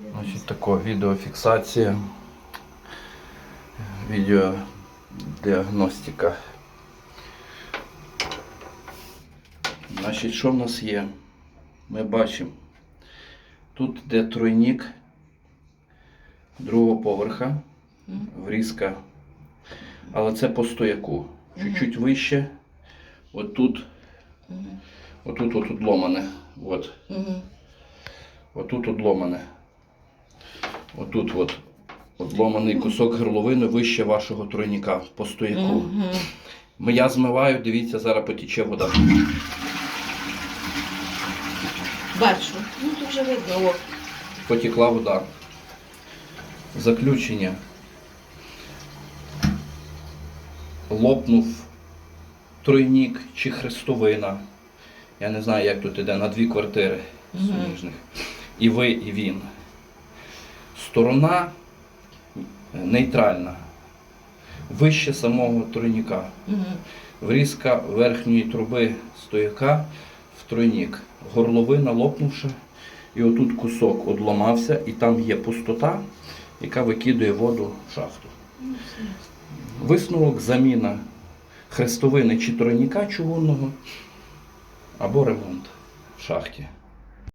Значить, тако, відеофіксація, відеодіагностика. Значить, що в нас є? Ми бачимо, тут де тройник другого поверха, врізка, але це по стояку. Чуть-чуть вище, отут, отут, отут ломане. От. Отут одломане. Отут от одломаний кусок горловини вище вашого тройника по стояку. Угу. Ми- Я змиваю, дивіться, зараз потіче вода. Бачу. Ну тут вже видно. О. Потекла вода. Заключення. Лопнув тройник чи хрестовина. Я не знаю, як тут іде, на дві квартири суміжних. І ви, і він. Сторона нейтральна. Вище самого тройника. Угу. Врізка верхньої труби стояка в тройник. Горловина лопнувша, і отут кусок одламався, і там є пустота, яка викидує воду в шахту. Висновок заміна хрестовини чи тройника чугунного або ремонт в шахті.